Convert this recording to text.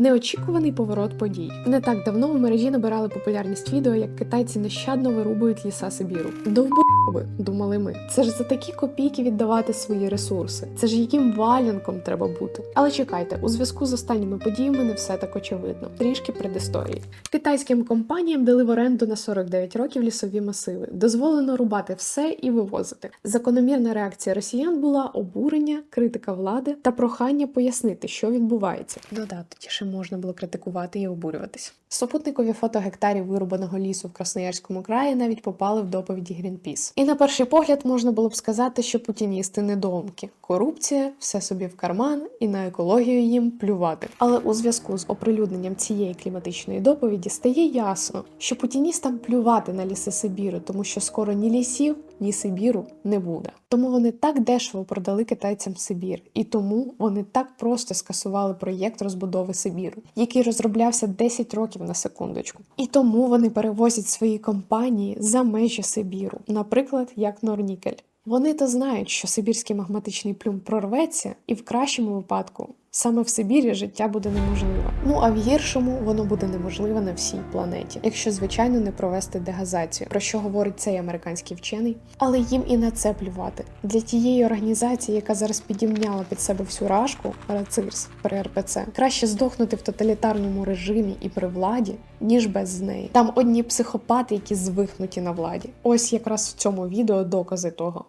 Неочікуваний поворот подій. Не так давно в мережі набирали популярність відео, як китайці нещадно вирубують ліса Сибіру. Довбоби, думали ми. Це ж за такі копійки віддавати свої ресурси. Це ж яким валянком треба бути. Але чекайте, у зв'язку з останніми подіями не все так очевидно. Трішки предісторії. Китайським компаніям дали в оренду на 49 років лісові масиви. Дозволено рубати все і вивозити. Закономірна реакція росіян була обурення, критика влади та прохання пояснити, що відбувається. Да, тоді ще можна було критикувати і обурюватись. Супутникові фото гектарів вирубаного лісу в Красноярському краї навіть попали в доповіді Greenpeace. І на перший погляд можна було б сказати, що путіністи недоумки. Корупція, все собі в карман і на екологію їм плювати. Але у зв'язку з оприлюдненням цієї кліматичної доповіді стає ясно, що путіністам плювати на ліси Сибіру, тому що скоро ні лісів, ні Сибіру не буде. Тому вони так дешево продали китайцям Сибір, і тому вони так просто скасували проєкт розбудови Сибіру, який розроблявся 10 років на секундочку. І тому вони перевозять свої компанії за межі Сибіру, наприклад, як Норнікель. Вони то знають, що сибірський магматичний плюм прорветься, і в кращому випадку саме в Сибірі життя буде неможливе. Ну а в гіршому воно буде неможливе на всій планеті, якщо звичайно не провести дегазацію, про що говорить цей американський вчений. Але їм і на це плювати для тієї організації, яка зараз підімняла під себе всю рашку, РАЦИРС при РПЦ, краще здохнути в тоталітарному режимі і при владі, ніж без неї. Там одні психопати, які звихнуті на владі. Ось якраз в цьому відео докази того.